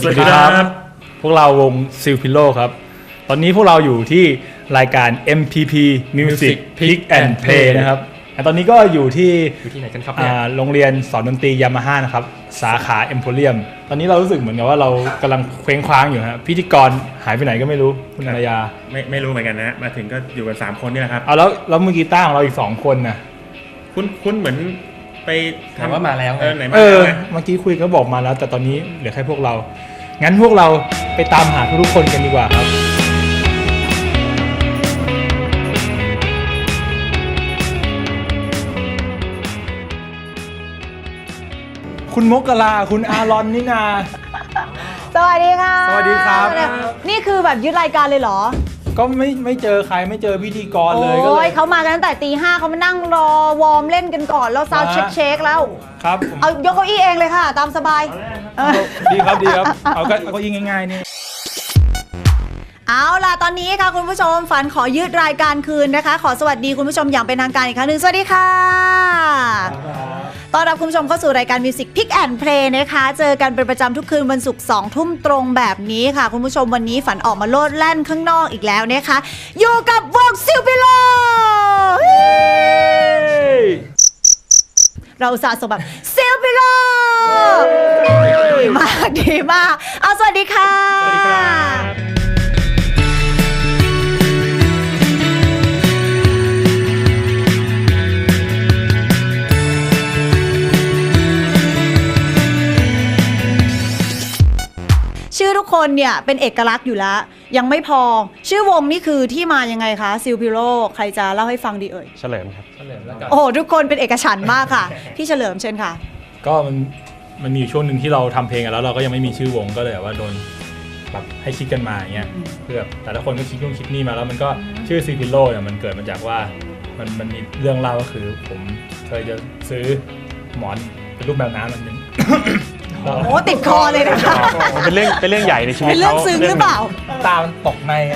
สวัสดีครับ พวกเราวงซิลพิโลครับ ตอนนี้พวกเราอยู่ที่รายการ MPP Music Pick and Play นะครับและตอนนี้ก็อยู่ที่อยู่ที่ไหนกันครับเนี่ยอ่าโรงเรียนสอนดนตรียามาฮ่านะครับ สาขาเอ็มโพเรียม ตอนนี้เรารู้สึกเหมือนกับว่าเรากำลังเคว้งคว้างอยู่ฮะพิธีกรหายไปไหนก็ไม่รู้คุณอารยา ไม่ไม่รู้เหมือนกันนะมาถึงก็อยู่กันสามคนนี่แหละครับเอาแล้วแล้วมือกีตาร์ของเราอีกสองคนนะคุ้นคุ้นเหมือนไปถามว่ามาแล้วไงเออไหนมาเออแล้วนะเมื่อกี้คุยก็บอกมาแล้ว แต่ตอนนี้เหลือแค่พวกเรา งั้นพวกเราไปตามหาทุกๆคนกันดีกว่าครับ คุณมกลาคุณอารอนนี่นา สวัสดีค่ะสวัสดีครับ นี่คือแบบยึดรายการเลยเหรอก็ไม่ไม่เจอใครไม่เจอพิธีกรเลยก็เลโอ้ยย เขามากันตั้งแต่ตีห้าเขามานั่งรอวอร์มเล่นกันก่อนแล้วซาวด์มาเช็คเช็คแล้ว ครับผมเอายกเก้าอี้เองเลยค่ะ ตามสบายเออ ดีครับดีครับเอาก็เอาก็ยิงง่ายๆนี่ เอาล่ะตอนนี้ค่ะคุณผู้ชมฝันขอยืดรายการคืนนะคะ ขอสวัสดีคุณผู้ชมอย่างเป็นทางการอีกครั้งหนึ่งสวัสดีค่ะต้อนรับคุณผู้ชมเข้าสู่รายการ Music Pick and Play นะคะ เจอกันเป็นประจำทุกคืนวันศุกร์2ทุ่มตรงแบบนี้ค่ะ คุณผู้ชมวันนี้ฝันออกมาโลดแล่นข้างนอกอีกแล้วนะคะอยู่กับวงซิลปิโล เราสะสมแบบซิลปิโล ดีมากดีมาก เอาสวัสดีค่ะ สวัสดีครับชื่อทุกคนเนี่ยเป็นเอกลักษณ์อยู่แล้ว ยังไม่พอ ชื่อวงนี่คือที่มายังไงคะซิลพิโลใครจะเล่าให้ฟังดีเอ่ย เฉลิมครับเฉลิมแล้วกันโอ้โหทุกคนเป็นเอกฉันท์มากค่ะ พี่เฉลิมเชิญค่ะ ก็มัน มันมีอยู่ช่วงหนึ่งที่เราทำเพลงกันแล้วเราก็ยังไม่มีชื่อวงก็เลยแบบว่าโดนแบบให้คิดกันมาอย่างเงี้ยอืมเพื่อแบบแต่ละคนก็คิดนู่นคิดนี่มาแล้วมันก็ชื่อซีพิโลเนี่ยมันเกิดมาจากว่ามันมันมีเรื่องเล่าก็คือผมเคยจะซื้อหมอนเป็นรูปแมวน้ำอันหนึง โอ้โหติดคอเลยนะคะมันเป็นเรื่องเป็นเรื่องใหญ่ในชีวิตเป็นเรื่องขาซึ้งหรือเปล่า ตามันตกในไง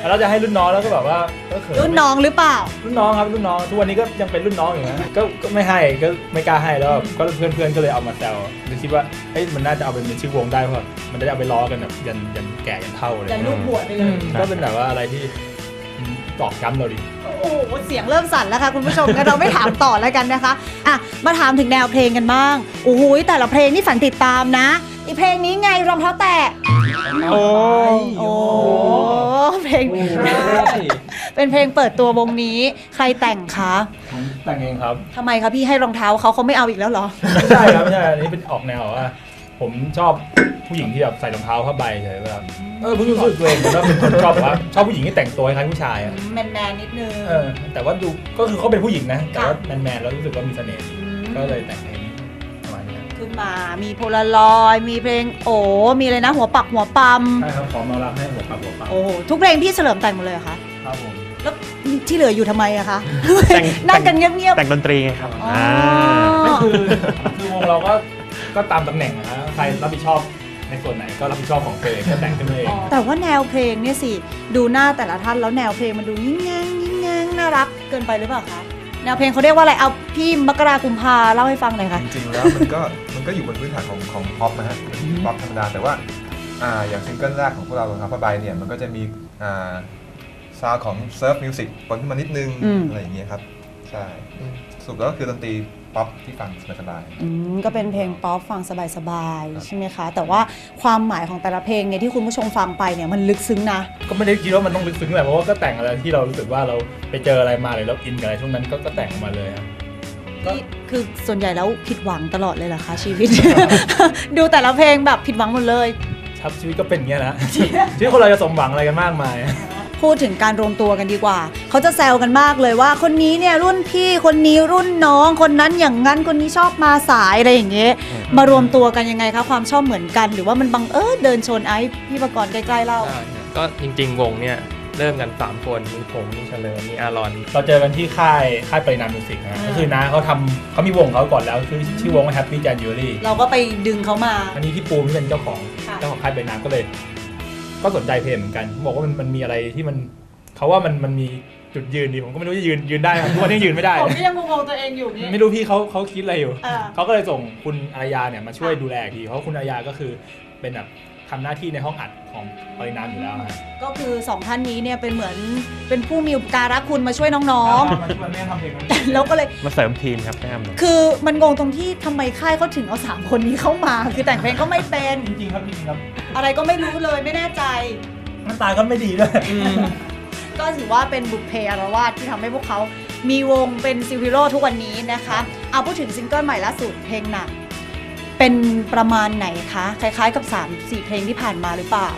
แล้วเราจะให้รุ่นน้องแล้วก็แบบว่าก็เขินรุ่นน้องหรือเปล่า รุ่นน้องครับรุ่นน้องทุกวันนี้ก็ยังเป็นรุ่นน้องอยู่นะก็ก็ไม่ให้ก็ไม่กล้าให้แล้วแบบก็เพื่อนเพื่อนๆก็เลยเอามาแซวเลยคิดว่าเอ้ยมันน่าจะเอาเป็นชื่อวงได้เพราะมันจะได้เอาไปล้อกันแบบยันยันแก่ยันเท่าเลยจะลูกหัวไปเลยก็เป็นแบบว่าอะไรที่ตอกย้ำเราดี โอ้โหเสียงเริ่มสั่นแล้วค่ะคุณผู้ชมงั้นเราไม่ถามต่อแล้วกันนะคะอะมาถามถึงแนวเพลงกันบ้างโอ้โหแต่ละเพลงนี่ฝันติดตามนะอีกเพลงนี้ไงรองเท้าแตะโอ้โอ้เพลงเป็นเพลงเปิดตัววงนี้ ใครแต่งคะผมแต่งเองครับทำไมคะพี่ให้รองเท้าเขาเขาไม่เอาอีกแล้วเหรอไม่ใช่ครับไม่ใช่อันนี้เป็นออกแนวว่าผมชอบ ผู้หญิงที่แบบใส่รองเท้าผ้าใบเฉยๆแบบเออเพิ่งรู้สึกตัวเองผมว่าเป็นคนชอบแบบว่าชอบผู้หญิงที่แต่งตัวคล้ายๆผู้ชายอะแมนแมนๆนิดนึง เออแต่ว่าดูก็คือเขาเป็นผู้หญิงนะ แต่ว่าค่ะแมนๆแล้วรู้สึกว่ามีเสน่ห์ดีมก็เลยแต่งเพลงนี้ประมาณนี้ครับขึ้นมา มีโพลารอยด์มีเพลงโอ้มีอะไรนะ หัวปักหัวปั๊มใช่ครับขอมารับให้หัวปักหัวปักโอ้โห ทุกเพลงพี่เฉลิมแต่งหมดเลยเหรอคะ ครับผม แล้วที่เหลืออยู่ทำไมอะคะ แต่ง นั่งกันเงียบแต่งดนตรีไงครับๆอ๋ออ่า ก็คือคือวงเราก็ก็ตามตำแหน่งนะฮะใครรับผิดชอบ ในส่วนไหนก็รับผิดชอบของตัวเองก็แต่งขึ้นมาเอง แต่ว่าแนวเพลงเนี่ยสิ ดูหน้าแต่ละท่านแล้วแนวเพลงมันดูยิ่งแงงยิ่งแงงน่ารักเกินไปหรือเปล่าคะแนวเพลงเขาเรียกว่าอะไรเอาพี่มกรากุมภาเล่าให้ฟังหน่อยค่ะ จริงๆแล้วมันก็มันก็อยู่บนพื้นฐานของของพ็อปนะฮะพ็อปธรรมดาแต่ว่าอ่าอย่างซิงเกิลแรกของพวกเราครับผ้าใบเนี่ยมันก็จะมีอ่าซาวของเซิร์ฟมิวสิกปนขึ้นมานิดนึงอืม อะไรอย่างเงี้ยครับใช่สรุปแล้วก็คือดนตรี ป๊อปที่ฟังสบายอืมก็เป็นเพลงป๊อปฟังสบายๆใช่ไหมคะ แต่ว่าความหมายของแต่ละเพลงเนี่ยที่คุณผู้ชมฟังไปเนี่ยมันลึกซึ้งนะ ก็ไม่ได้คิดว่ามันต้องลึกซึ้งแหละเพราะว่าก็แต่งอะไรที่เรารู้สึกว่าเราไปเจออะไรมาหรือเราอินกับอะไรช่วงนั้นก็ก็แต่งออกมาเลยครับก็นี่คือส่วนใหญ่แล้วผิดหวังตลอดเลยเหรอคะชีวิต ดูแต่ละเพลงแบบผิดหวังหมดเลย ครับชีวิตก็เป็นอย่างเงี้ยนะชีวิตคนเราจะสมหวังอะไรกันมากมาย พูดถึงการรวมตัวกันดีกว่า เขาจะแซวกันมากเลยว่า คนนี้เนี่ยรุ่นพี่คนนี้รุ่นน้องคนนั้นอย่างนั้นคนนี้ชอบมาสายอะไรอย่างเงี้ยมารวมตัวกันยังไงคะความชอบเหมือนกัน หรือว่ามันบังเอิญเดินชนไอ้พี่ประกรณ์ใกล้ๆเล่าได้ครับก็จริงๆวงเนี่ยเริ่มกัน 3 คนมีผมมีเฉลิมมีอารอน เราเจอกันที่ค่ายค่ายปรินามมิวสิกนะอ่าก็คือน้าเขาทำเขามีวงเขาก่อนแล้วคือชื่อวงว่า Happy January เราก็ไปดึงเขามา อันนี้พี่ปูที่เป็นเจ้าของค่ะเจ้าของค่ายปรินามก็เลย ก็สนใจเพลงเหมือนกัน บอกว่ามันมันมีอะไรที่มันเขาว่ามันมันมีจุดยืนดีผมก็ไม่รู้จะยืนยืนได้ไหมทุกวันนี้ยังยืนไม่ได้ ผมก็ยังงงๆตัวเองอยู่นี่ ไม่รู้พี่เขาเขาคิดอะไรอยู่เออเขาก็เลยส่งคุณอารยาเนี่ยมาช่วยดูแลอีกทีเพราะคุณอารยาก็คือเป็นแบบ ทำหน้าที่ในห้องอัดของปรินามอยู่แล้วฮะก็คือสองท่านนี้เนี่ยเป็นเหมือนเป็นผู้มีอุปการะคุณมาช่วยน้องมาช่วยแม่ทำเพลงนั้นๆแล้วก็เลย มาเสริมทีมครับแม่มคือมันงงตรงที่ทำไมค่ายเขาถึงเอาสามคนนี้เข้ามา คือแต่งเพลงก็ไม่เป็น จริงๆครับจริงๆครับอะไรก็ไม่รู้เลยไม่แน่ใจ หน้าตาก็ไม่ดีด้วย ก็ถือว่าเป็นบุพเพอารวาสที่ทำให้พวกเขามีวงเป็นซิวิโรทุกวันนี้นะคะ เอาพูดถึงซิงเกิลใหม่ล่าสุดเพลงหนัก เป็นประมาณไหนคะ คล้ายๆกับ 3 4 เพลงที่ผ่านมาหรือเปล่า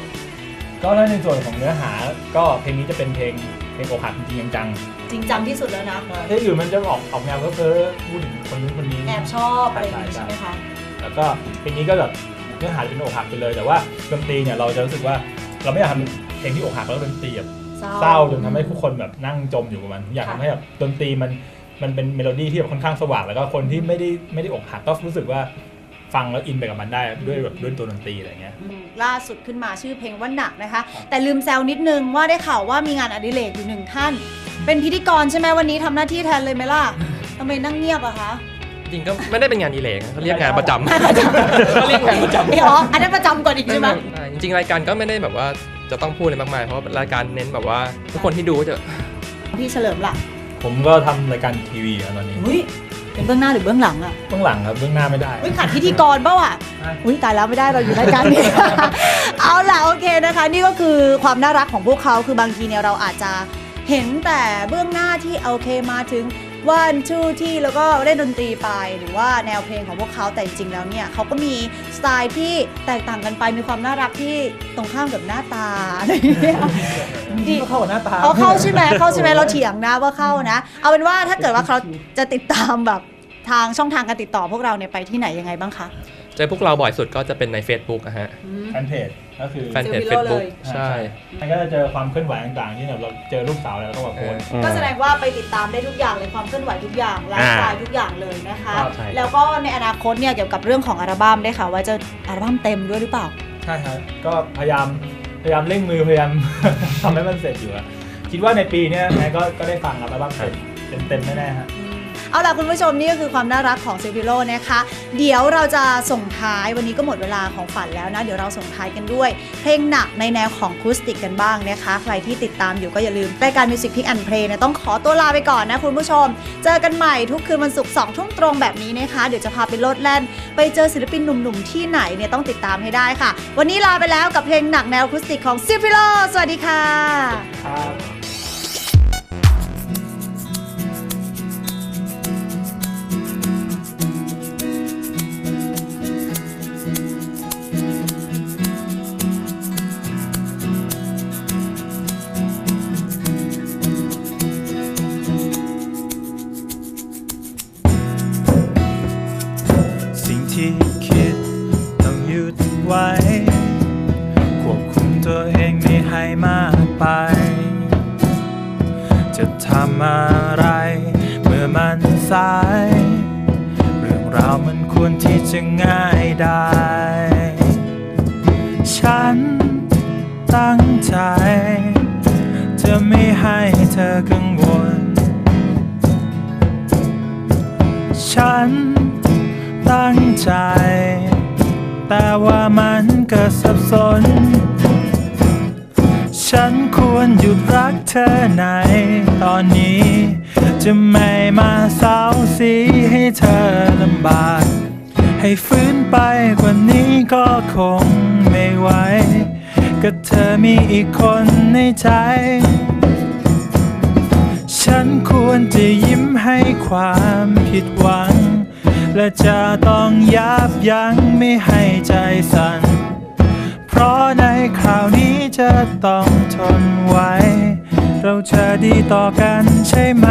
ก็ถ้าในส่วนของเนื้อหาก็เพลงนี้จะเป็นเพลงเพลงอกหักจริงๆจังจริงจังที่สุดแล้วนะๆถ้าอื่นมันจะออกออกแนวเพ้อๆพูดถึงคนนู้นคนนี้ แอบชอบอะไรอย่างนี้ใช่ใช่ไหมคะ แล้วก็เพลงนี้ก็แบบเนื้อหาเป็นอกหักไปเลย แต่ว่าดนตรีเนี่ยเราจะรู้สึกว่าเราไม่อยากทำเพลงที่อกหักแล้วดนตรีแบบเศร้าจนทำให้ผู้คนแบบนั่งจมอยู่กับมัน อยากค่ะ ทำให้แบบดนตรีมันมันเป็นเมโลดี้ที่แบบค่อนข้างสว่างแล้วก็คนที่ไม่ได้ไม่ได้อกหักก็รู้สึกว่า ฟังแล้วอินไปกับมันได้ด้วยแบบด้วยตัวดนตรีอะไรเงี้ยอืมล่าสุดขึ้นมาชื่อเพลงว่าหนักนะคะ แต่ลืมแซวนิดนึงว่าได้ข่าวว่ามีงานอดิเรกอยู่หนึ่งท่าน เป็นพิธีกรใช่ไหมวันนี้ทำหน้าที่แทนเลยไหมล่ะทำไมนั่งเงียบอะคะจริงก็ไม่ได้เป็นงานดีเลกเขาเรียกงานประจำ เขาเรียกงานประจำไม่อ๋ออันนั้นประจำก่อนอีกใช่ไหมใช่จริงๆ รายการก็ไม่ได้แบบว่าจะต้องพูดอะไรมากมาย เพราะรายการเน้นแบบว่า ทุกคนที่ดูก็จะ พี่เฉลิมล่ะผมก็ทำรายการทีวีอะตอนนี้ อุ้ย เป็นเบื้องหน้าหรือเบื้องหลังอะเบื้องหลังครับเบื้องหน้าไม่ได้อุ้ยขาดพิธีกรเปล่าอะอุ้ยตายแล้วไม่ได้เราอยู่รายการนี้ เอาล่ะโอเคนะคะ นี่ก็คือความน่ารักของพวกเขาคือบางทีเนี่ยเราอาจจะเห็นแต่เบื้องหน้าที่โอเคมาถึง วันชูที่แล้วก็เล่นดนตรีไปหรือว่าแนวเพลงของพวกเขาแต่จริงๆแล้วเนี่ยเขาก็มีสไตล์ที่แตกต่างกันไปมีความน่ารักที่ตรงข้ามกับหน้าตาอะไรอย่างเงี้ยก็เข้ากับหน้าตาเอาเข้าใช่ไหมเข้าใช่ไหมเราเถียงนะว่าเข้านะ เอาเป็นว่าถ้าเกิดว่าเขาจะติดตามแบบทางช่องทางการติดต่อพวกเราเนี่ยไปที่ไหนยังไงบ้างคะ เจอพวกเราบ่อยสุดก็จะเป็นใน Facebook นะฮะแฟนเพจ ก็คือแฟนเพจเจอวิโรจน์ Facebook เลยใช่มันก็จะเจอความเคลื่อนไหวต่างๆที่แบบเราเจอลูกสาวแล้วก็มาโพสต์ก็แสดงว่าไปติดตามได้ทุกอย่างเลยความเคลื่อนไหวทุกอย่างไลฟ์สไตล์ทุกอย่างเลยนะคะครับใช่แล้วก็ในอนาคตเนี่ยเกี่ยวกับเรื่องของอัลบั้มได้ค่ะว่าจะอัลบั้มเต็มด้วยหรือเปล่าใช่ครับก็พยายามพยายามเร่งมือพยายามทำให้มันเสร็จอยู่อะคิดว่าในปีเนี้ยนายก็ก็ได้ฟังอัลบั้มเต็มเต็มๆแน่ๆฮะ เอาล่ะคุณผู้ชมนี่ก็คือความน่ารักของซิฟิโลนะคะ เดี๋ยวเราจะส่งท้ายวันนี้ก็หมดเวลาของฝันแล้วนะ เดี๋ยวเราส่งท้ายกันด้วย เพลงหนักในแนวของคูสติกกันบ้างนะคะ ใครที่ติดตามอยู่ก็อย่าลืมรายการ Music Pick and Play เนี่ยต้องขอตัวลาไปก่อนนะคุณผู้ชม เจอกันใหม่ทุกคืนวันศุกร์สองทุ่มตรงแบบนี้นะคะ เดี๋ยวจะพาไปโลดแล่น ไปเจอศิลปินหนุ่มๆที่ไหนเนี่ยต้องติดตามให้ได้ค่ะ วันนี้ลาไปแล้วกับเพลงหนักแนวคูสติกของซิฟิโลสวัสดีค่ะ ครับ มากไป จะทำอะไร เมื่อมันสาย เรื่องราวมันควรที่จะง่ายได้ ฉันตั้งใจ จะไม่ให้เธอกังวล ฉันตั้งใจ แต่ว่ามันก็สับสน ธอในตอนนี้ จะไม่มาเศร้าสีให้เธอลำบาก ให้ฟื้นไปกว่านี้ก็คงไม่ไหวก็เธอมีอีกคนในใจ ฉันควรจะยิ้มให้ความผิดหวัง และจะต้องยับยั้งไม่ให้ใจสั่น เพราะในคราวนี้จะต้องทน จะดีต่อกันใช่ไหม